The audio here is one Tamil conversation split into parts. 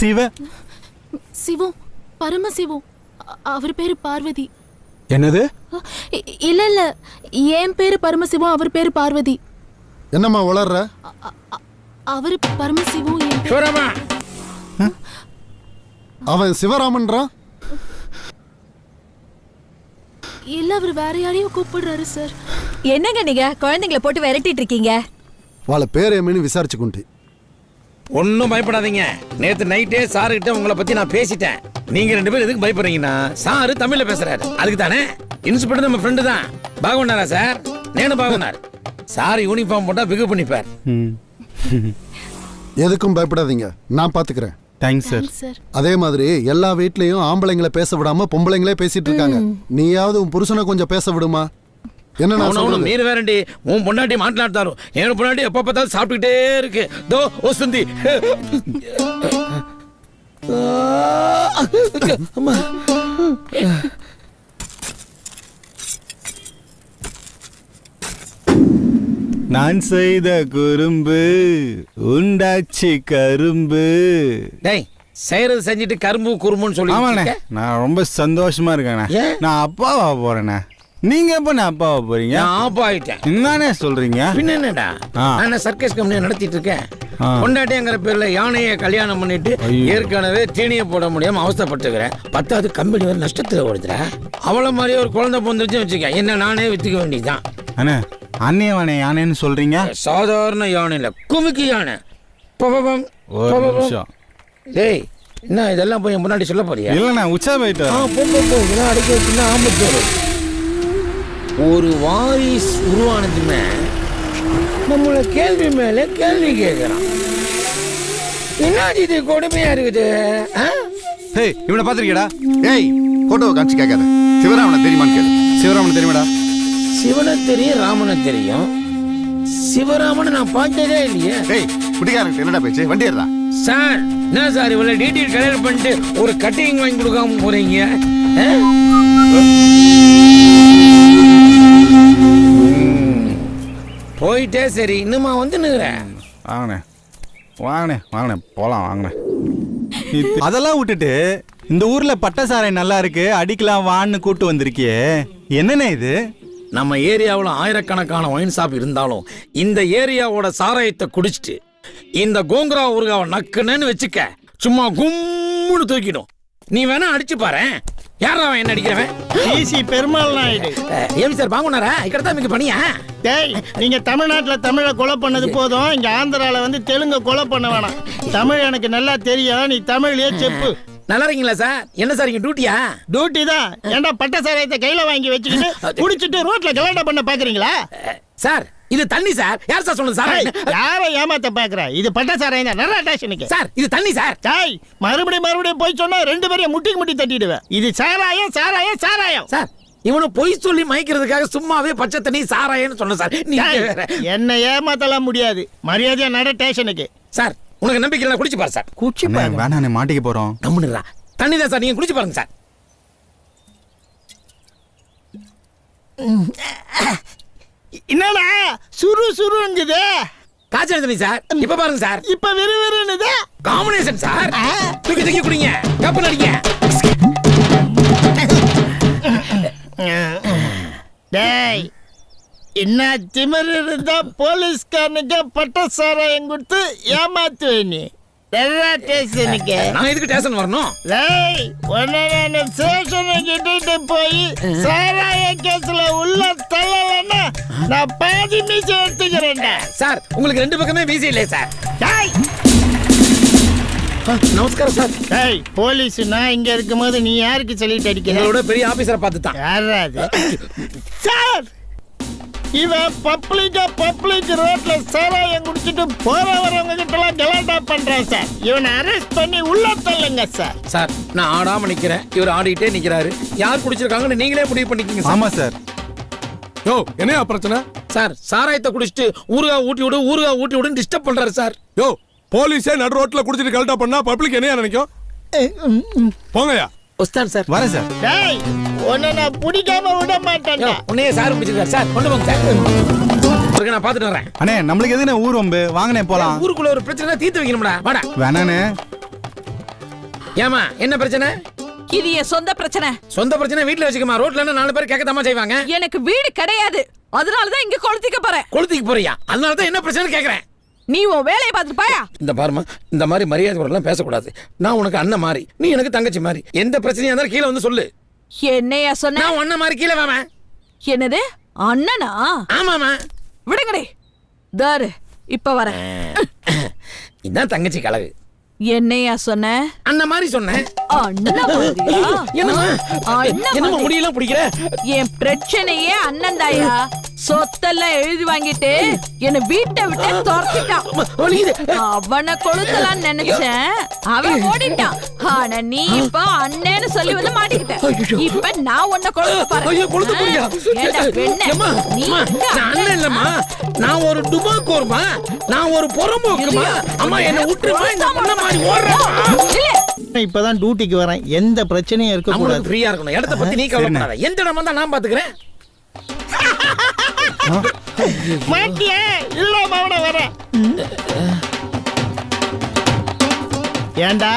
சிவ சிவம் பரமசிவம் அ- அவர் பேரு பார்வதி என்னது அ, இ- இல்ல இல்ல என் பேரு பரமசிவம் அவர் பேரு பார்வதி என்னம்மா வளர்ற அ- அ- அ- அவரு பரமசிவம் என் பேரு- சிவராமா அவன் சிவராமன்றான் இல்ல அவர் வேற யாரையும் கூப்பிடுறாரு சார் என்னங்க நீங்க குழந்தைங்கள போட்டு விரட்டிட்டு இருக்கீங்க వాళ్ళ பேர் ஏமேனு விசாரிச்சுக்குண்டி ஒன்றும் பயப்படாதீங்க. நேத்து நைட்டே சாரு கிட்ட உங்களை பத்தி நான் பேசிட்டேன். நீங்க ரெண்டு பேரும் எதுக்கு பயப்படுறீங்கன்னா சாரு தமிழ்ல பேசுறாரு. அதுக்கு தானே இன்ஸ்பெக்டர் நம்ம ஃப்ரெண்டு தான். பாகுனாரா சார்? நேனு பாகுனார் சார் யூனிஃபார்ம் போட்டா பிகு பண்ணிப்பார். ம். எதுக்கும் பயப்படாதீங்க. நான் பாத்துக்கிறேன். தேங்க்ஸ் சார் சார் அதே மாதிரி எல்லா வீட்லயும் ஆம்பளைங்களை பேச விடாம பொம்பளைங்களே பேசிட்டு இருக்காங்க. நீயாவது உன் புருஷனை கொஞ்சம் பேச விடுமா? என்ன உன் பொண்டாட்டி மாட்டலாட்டாரும் என் பொண்டாட்டி எப்ப பார்த்தாலும் சாப்பிட்டுக்கிட்டே இருக்கு. தோ வசந்தி அம்மா நான் செய்த குறும்பு உண்டாச்சி கரும்பு. டேய் செய்யறது செஞ்சுட்டு கரும்பு குறும்புன்னு சொல்லி நான் ரொம்ப சந்தோஷமா இருக்கேண்ணே? நான் அப்பாவா போறேண்ணே. நீங்க எப்ப நான் அப்பாவா போறீங்க? நான் ஆப் ஆயிட்டேன். என்னண்ணே சொல்றீங்க? பின்ன என்னடா. நான் சர்க்கஸ் கம்பெனி நடத்திட்டு இருக்கேன். கொண்டாட்டிங்கிற பேர்ல யானையை கல்யாணம் பண்ணிட்டு. ஏற்கனவே தீனியை போட முடியாம அவஸ்தைப்பட்டுக்கிறேன் பத்தாவது கம்பெனி வேற நஷ்டத்துல ஓடுதுற அவள மாதிரியே ஒரு குழந்தை பிறந்துருச்சு வச்சுக்க என்ன நானே வித்துக்க வேண்டியதுதான். அண்ணே அண்ணியவனே யானேன்னு சொல்றீங்க? சாதாரண யானை இல்ல குமிக்கி யானை. பபபம், டேய் என்ன இதெல்லாம் போய் முன்னாடி சொல்ல போறியா? இல்லண்ணே உச்சா போயிட்டு ஆ. போ, போ, போ. இதெல்லாம் அடக்கி வச்சுன்னா ஆபத்து வரும். ஒரு வாரிஸ் உருவானதுமே நம்மள கேள்வி மேல கேள்வி கேட்கறான். என்னடி இது கொடுமையா இருக்குது? ஆ? ஹேய் இவனை பாத்திருக்கியடா ஏய் போட்டோவை காமிச்சு கேட்காத. சிவராமனை தெரியுமான்னு கேளு. சிவராமனை தெரியுமாடா? சிவனை தெரியும் ராமனை தெரியும். சிவராமனை நான் பார்த்ததே இல்லையே. ஏய் குட்டிக்காரன் என்னடா பேச்சு? வண்டி ஏறா சார் என்ன சார் இவ்வளவு டீட்டெயில் கல்யாணம் பண்ணிட்டு ஒரு கட்டிங் வாங்கி கொடுக்காம போறீங்க? ஆ? போயிட்டே சரி. இன்னுமா வந்து வாங்கண்ணே. வாங்கண்ணே வாங்கண்ணே. போலாம் வாங்கண்ணே. அதெல்லாம் விட்டுட்டு இந்த ஊர்ல பட்டசாரை நல்லா இருக்கு அடிக்கலாம் வான்னு கூட்டு வந்திருக்கியே. என்னண்ணே இது? நம்ம ஏரியாவில் ஆயிரக்கணக்கான ஒயின் ஷாப் இருந்தாலும் இந்த ஏரியாவோட சாராயத்தை குடிச்சிட்டு இந்த கோங்குரா ஊறுகாவை நக்குனேன்னு வச்சுக்க சும்மா கும்முன்னு தூக்கிடும். நீ வேணா அடிச்சு பாரு யாரா அவன் என்ன அடிக்கிறவன்? DC Perumal Naidu. AV sir வாங்குனாரா இக்கடத்தான் மிக பணியா? டேய் நீங்க தமிழ்நாட்டுல தமிழை கொலை பண்ணது போதும் இங்க ஆந்திரால வந்து தெலுங்க கொலை பண்ண வேணாம். தமிழ் எனக்கு நல்லா தெரியும் நீ தமிழ்லயே செப்பு. நல்லா இருக்கீங்களா சார்? என்ன சார் இங்க டியூட்டியா டியூட்டி தான். ஏன்டா பட்ட சாராயத்தை கையில வாங்கி வச்சுக்கிட்டு குடிச்சிட்டு ரோட்ல கலாட்டம் பண்ண பாக்குறீங்களா? அஹ், சார் இது தண்ணி சார். யார் சார் சொன்னது சார்? யாரை ஏமாத்த பாக்குற? இது பட்ட சாராயம் தான் நல்லா ஸ்டேஷனுக்கு சார் இது தண்ணி சார். டேய் மறுபடியும் மறுபடியும் போய் சொன்னா ரெண்டு பேரையும் முட்டிக்கு முட்டி தட்டிடுவேன். இது சாராயம் சாராயம் சாராயம். சார் இவனு பொய் சொல்லி மயக்கிறதுக்காக சும்மாவே பச்சை தண்ணி சாராயன்னு சொன்ன சார். என்ன ஏமாத்தலாம் முடியாது. மரியாதையா நட ஸ்டேஷனுக்கு சார் உனக்கு நம்பிக்கை இல்லை குடிச்சு பாரு சார். குச்சி அண்ணே வேணாண்ணே மாட்டிக்க போறோம். கம்முனுடா தண்ணி தான் சார். நீங்க குடிச்சு பாருங்க சார். என்னடா? சுரு சுருங்குது. காய்ச்சல் தண்ணி சார். இப்ப பாருங்க சார். இப்ப விறுவிறுன்னுது காம்பினேஷன் சார். தூக்கி தூக்கி குடிங்க. கப்பு நடிங்க டேய் என்ன திமிரு இருந்தா போலீஸ்காரனுக்கு பட்ட சாராயம் கொடுத்து ஏமாத்துவே நீ? நான் எதுக்கு ஸ்டேஷன் வரணும்? டேய் உன்னை ஸ்டேஷனை கிட்டிட்டு போய் சாராய கேஸ்ல உள்ள தள்ளலன்னா நான் பாதி மீச எடுத்துக்கிறேன்டா. சார் உங்களுக்கு ரெண்டு பக்கமே வீசி இல்லையே சார். டேய் நமஸ்காரம் சார். டேய் போலீஸ் நான் இங்க இருக்கும்போது நீ யாருக்கு சொல்லிட்டு அடிக்கிற? பெரிய ஆபீசரை பார்த்து தான் சார்! இவன் பப்ளிக்கா பப்ளிக் ரோட்ல சாராயம் குடிச்சிட்டு போற வரவங்க கிட்ட எல்லாம் கலாட்டா பண்றான் சார் இவனை அரெஸ்ட் பண்ணி உள்ள தள்ளுங்க சார் சார் நான் ஆடாம நிக்கிறேன். இவர் ஆடிட்டே நிக்கிறாரு. யார் குடிச்சிருக்காங்கன்னு நீங்களே முடிவு பண்ணிக்கங்க சார் ஆமா சார் யோ என்னையா பிரச்சனை? சார் சாராயத்தை குடிச்சிட்டு ஊறுகா ஊட்டி விடு ஊறுகா ஊட்டி விடுன்னு டிஸ்டர்ப் பண்றாரு சார் யோ போலீஸே நடு ரோட்ல குடிச்சிட்டு கலட்டா பண்ணா பப்ளிக் என்னையா நினைக்கும்? போங்கய்யா. உஸ்தான் சார். வரேன் சார். டேய் உன்னை நான் பிடிக்காம விட மாட்டேன்டா. உன்னையே சார் பிடிச்சிருக்காரு சார் கொண்டு போங்க சார். இருக்கு, நான் பார்த்துட்டு வரேன். அண்ணே நம்மளுக்கு எதுனா ஊர் வம்பு? வாங்கண்ணே போலாம். ஊருக்குள்ள ஒரு பிரச்சனை தீர்த்து வைக்கணும்டா. வாடா. வேணாண்ணே. ஏமா என்ன பிரச்சனை? இது என் சொந்த பிரச்சனை. சொந்த பிரச்சனை வீட்ல வச்சுக்கமா ரோட்ல என்ன நாலு பேர் கேட்கத்தாமா செய்வாங்க? எனக்கு வீடு கிடையாது. அதனாலதான் இங்க கொளுத்திக்க போறேன். கொளுத்திக்கு போறியா? அதனால தான் என்ன பிரச்சனை கேக்குறேன். நீ உன் வேலையை பார்த்துட்டு பாயா? இந்த பாருமா இந்த மாதிரி மரியாதை குறைலாம் பேசக்கூடாது. நான் உனக்கு அண்ணன் மாதிரி நீ எனக்கு தங்கச்சி மாதிரி எந்த பிரச்சனையா இருந்தாலும் கீழே வந்து சொல்லு. என்னையா சொன்ன? நான் உன்ன மாதிரி கீழே வாமா. என்னது? அண்ணனா? ஆமாமா விடுங்கடி. தாரு இப்ப வரேன். இதான் தங்கச்சி கலகு. என்னையா சொன்ன? அந்த மாதிரி சொன்னேன் என்னம்மா? மாதிரி. முடியெல்லாம் பிடிக்கிற? என் பிரச்சனையே அண்ணன் தாயா சொத்தெல்லாம் எழுதி வாங்கிட்டு என்ன வீட்டை விட்டு துரத்திட்டான். அவனை கொளுத்தலாம்னு நினைச்சேன். அவன் ஓடிட்டான். ஆனா நீ இப்ப அண்ணன்னு சொல்லி வந்து மாட்டிக்கிட்ட. இப்ப நான் உன்னை கொளுத்த எங்க நான் அண்ணன் இல்லம்மா. நான் ஒரு டுபாக்கோர்மா நான் ஒரு புறம்போக்குமா அம்மா என்ன விட்டுருமா இந்த பொண்ண மாதிரி ஓடுறேன். இல்ல, இப்பதான் டியூட்டிக்கு வரேன். எந்த பிரச்சனையும் இருக்க கூடாது ஃப்ரீயா இருக்கணும். இடத்த பத்தி நீ கவலைப்படாத. எந்த இடம் வந்தா நான் பாத்துக்கிறேன்? மாட்டியே. இல்ல மவன வர ஏண்டா?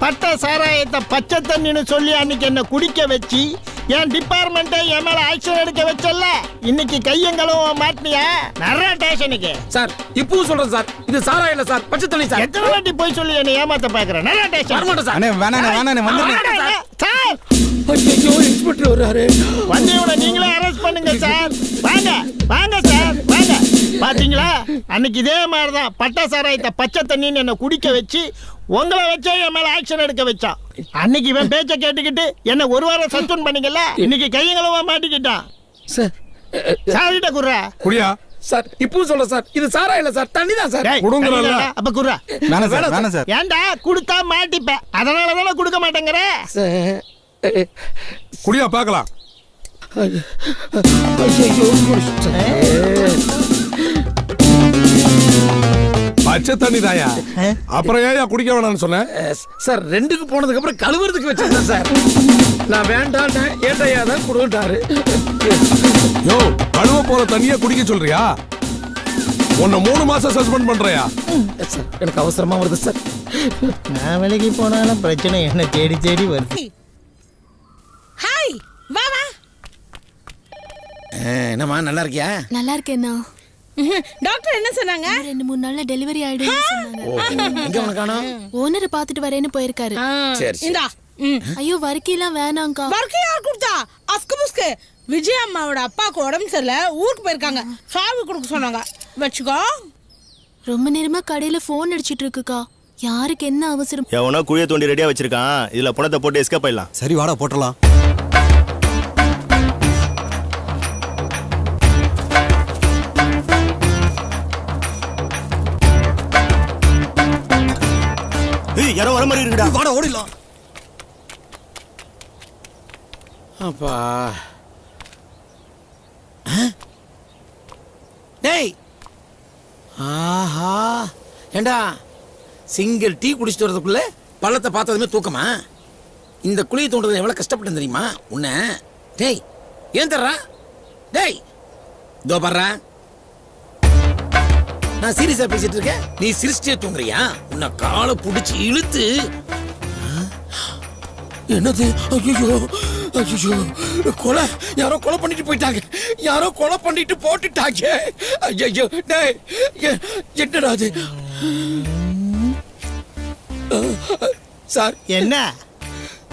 பட்ட சாராயத்தை பச்சை தண்ணின்னு சொல்லி அன்னைக்கு என்ன குடிக்க வச்சு என் டிபார்ட்மெண்ட்டை என் மேல ஆக்ஷன் எடுக்க வச்சல்ல. இன்னைக்கு கையங்களும் மாட்டினியா? நிறைய ஸ்டேஷனுக்கு சார் இப்பவும் சொல்றேன் சார். இது சாரா இல்ல சார் பச்சை தண்ணி சார். எத்தனை வாட்டி போய் சொல்லி என்ன ஏமாத்த பாக்குறேன் நிறைய ஸ்டேஷன் வரமாட்டேன் சார். அண்ணே வேணாண்ணே வேணாண்ணே வந்துடுறேன் சார். ஐயோ இன்ஸ்பெக்டர் வர்றாரு. வண்டியோட நீங்களே அரெஸ்ட் பண்ணுங்க சார். வாங்க வாங்க சார் வாங்க. பாத்தீங்களா? அன்னைக்கு இதே மாதிரிதான் பட்டா சாராயத்தை பச்சை தண்ணின்னு என்ன குடிக்க வச்சு உங்களை வச்சே என் மேல ஆக்ஷன் எடுக்க வச்சான். அன்னைக்கு இவன் பேச்ச கேட்டுக்கிட்டு என்ன ஒரு வாரம் சஸ்பெண்ட் பண்ணீங்கல்ல? இன்னைக்கு கையங்களவா மாட்டிக்கிட்டான். சார் சாரிட்ட குர்ரா குடியா? சார் இப்பவும் சொல்றேன் சார். இது சாரா இல்ல சார்? தண்ணி தான் சார். தான்டா. அப்ப குர்ரா வேணாம் சார் வேணாம் சார். ஏன்டா? கொடுத்தா மாட்டிப்ப அதனால தானே கொடுக்க மாட்டேங்கிற? குடியா பார்க்கலாம். பச்சை தண்ணி தாயா அப்புறம் ஏன் குடிக்க வேணாம்னு சொன்னேன் சார் ரெண்டுக்கு போனதுக்கு அப்புறம் கழுவுறதுக்கு வச்சிருந்தேன் சார். நான் வேண்டாம் ஏட்டையா தான் கொடுத்தாரு யோ கழுவ போற தண்ணிய குடிக்க சொல்றியா? உன்னை மூணு மாசம் சஸ்பெண்ட் பண்றியா? சார் எனக்கு அவசரமா வருது சார். நான் விலைக்கு போனாலும் பிரச்சனை என்ன தேடி தேடி வருது. ஹாய். வா வா. என்னம்மா நல்லா இருக்கியா? நல்லா இருக்கேண்ணா டாக்டர் என்ன சொன்னாங்க? ரெண்டு மூணு நாள்ல டெலிவரி காணோம் ஓனரை பாத்துட்டு வரேன்னு போயிருக்காரு. சரி. இந்தா. ஐயோ வர்க்கெல்லாம் வேணாங்க்கா வர்க்கு யார் கொடுத்தா அஸ்கு புஸ்கு. விஜய் அம்மாவோட அப்பாவுக்கு உடம்பு சரியில்லை. ஊருக்கு போயிருக்காங்க. சாவி கொடுக்க சொன்னாங்க. வச்சுக்கோ. ரொம்ப நேரமா கடையில போன் அடிச்சிட்டு இருக்குக்கா. யாருக்கு என்ன அவசரம்? எவனோ குழிய தோண்டி ரெடியா வச்சிருக்கான். இதுல பணத்தை போட்டு எஸ்கேப் ஆயிடலாம். சரி வாடா போட்டலாம் யாரோ வர மாதிரி இருக்குடா. வாடா ஓடிடலாம். அப்பா. ஆ? டேய். ஆஹா. ஏண்டா சிங்கிள் டீ குடிச்சிட்டு வரதுக்குள்ள பள்ளத்தை பார்த்ததுமே தூக்கமா? இந்த குழியை தோண்டுறது எவ்வளவு கஷ்டப்பட்டேன் தெரியுமா? உன்னை. டேய் ஏன் தர்றா? டேய். இதோ பர்றா நான் சீரியஸா பேசிட்டு இருக்கேன். நீ சிரிச்சிட்டே தூங்குறியா? உன்னை காலை புடிச்சு இழுத்து. என்னது? ஐயோ ஐயோ கொலை. யாரோ கொலை பண்ணிட்டு போயிட்டாங்க. யாரோ கொலை பண்ணிட்டு போட்டுட்டாங்க. ஐயோ டேய். என்னடா அது? சார். என்ன?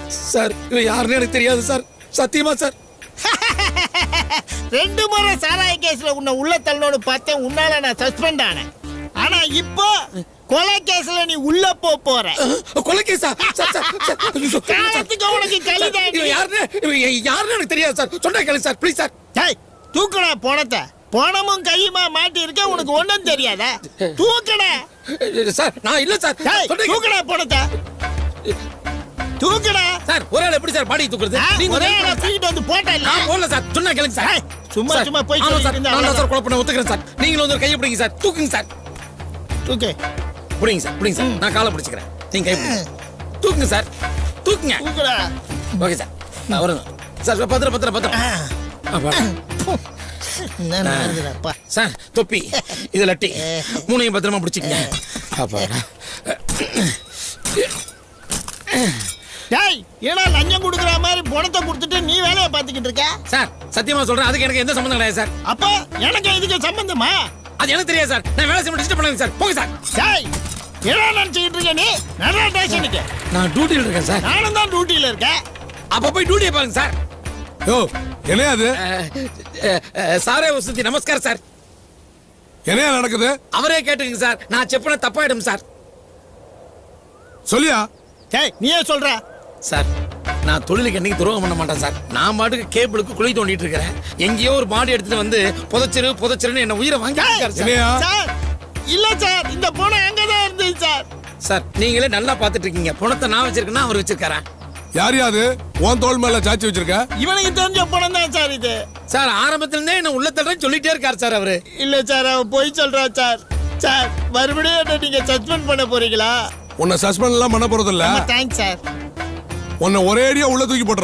சார் யாருன்னு எனக்கு தெரியாது சார். சத்தியமா சார். ரெண்டு முறை சாராய கேஸ்ல உன்னை உள்ள தள்ளனோடு பார்த்தேன். உன்னால நான் சஸ்பெண்ட் ஆனேன். ஆனா இப்போ கொலை கேஸ்ல நீ உள்ள போ போற. கொலை கேஸா. காலத்துக்கு உனக்கு. இவன் யாருன்னு யாருன்னு எனக்கு தெரியாது சார். சொன்னா கேளு சார் ப்ளீஸ் சார். டேய் தூக்குடா போனத்தை போனமும் கையுமா மாட்டி இருக்க உனக்கு ஒண்ணும் தெரியாதா? தூக்குடா. சார் நான் இல்ல சார். தூக்குடா போனத்தை தூக்குடா. சார் ஒரு ஆள் எப்படி சார் பாடி தூக்குறது? நீங்க ஒரே தூக்கிட்டு வந்து போட்டா இல்ல நான் போடல சார். சொன்னா கேளுங்க சார். சும்மா சும்மா போய் ஆமா சார் நான் தான் சார். கொலை பண்ண ஒத்துக்கிறேன் சார். நீங்களும் வந்து கையை பிடிங்க சார். தூக்குங்க சார். தூக்கு. பிடிங்க சார் பிடிங்க சார். நான் காலை பிடிச்சிக்கிறேன். நீங்க கை பிடிங்க. தூக்குங்க சார். தூக்குங்க. தூக்குடா. Okay sir. நான் வருங்க சார் பத்திரம் பத்திரம் பத்திரம். சார் தொப்பி. இது லட்டி. மூணையும் பத்திரமா பிடிச்சிக்கங்க. அப்பா ஏன்னா லஞ்சம் கொடுக்குற மாதிரி பணத்தை கொடுத்துட்டு நீ வேலையை பார்த்துக்கிட்டு இருக்க? சார் சத்தியமா சொல்றேன் அதுக்கு எனக்கு எந்த சம்மந்தம் கிடையாது சார். அப்ப எனக்கு இதுக்கு சம்பந்தமா அது எனக்கு தெரியாது சார். நான் வேலை செய்ய டிஸ்டர்ப் பண்ணுங்க சார். போங்க சார். சாய் என்ன நினைச்சுக்கிட்டு இருக்க நீ? நல்லா ஸ்டேஷனுக்கு நான் டியூட்டியில் இருக்கேன் சார். நானும் தான் டியூட்டியில இருக்கேன். அப்ப போய் டியூட்டியை பாருங்க சார். யோ என்னையா அது? அஹ், அஹ், அஹ், சாரே வசதி நமஸ்கார் சார். என்னையா நடக்குது? அவரே கேட்டுங்க சார். நான் செப்பன தப்பாயிடும் சார். சொல்லியா? டேய் நீயே சொல்ற. சார் நான் தொழிலுக்கு என்னைக்கு துரோகம் பண்ண மாட்டேன் சார். நான் பாட்டுக்கு கேபிளுக்கு குழி தோண்டிட்டு இருக்கிறேன். எங்கேயோ ஒரு பாடி எடுத்துட்டு வந்து புதைச்சிரு புதைச்சிருன்னு என்ன உயிரை வாங்கி சார் இல்ல சார் இந்த போன அங்கதான் இருந்துச்சு சார். சார் நீங்களே நல்லா பார்த்துட்டு இருக்கீங்க. பணத்தை நான் வச்சிருக்கேன்னா அவர் வச்சிருக்காரா? யார் யாது உன் தோல் மேல சாச்சி வச்சிருக்க? இவனுக்கு தெரிஞ்ச பணம் தான் சார் இது. சார் ஆரம்பத்துல இருந்தே என்ன உள்ள தள்ளுறேன்னு சொல்லிட்டே இருக்காரு சார் அவரு. இல்ல சார் அவன் பொய் சொல்றான் சார். சார் மறுபடியும் என்ன நீங்க சஸ்பெண்ட் பண்ண போறீங்களா? உன்னை சஸ்பெண்ட் எல்லாம் பண்ண போறது இல்ல தேங்க்ஸ் சார். உன்னை ஒரே அடியா உள்ள தூக்கி போட்டுறேன்.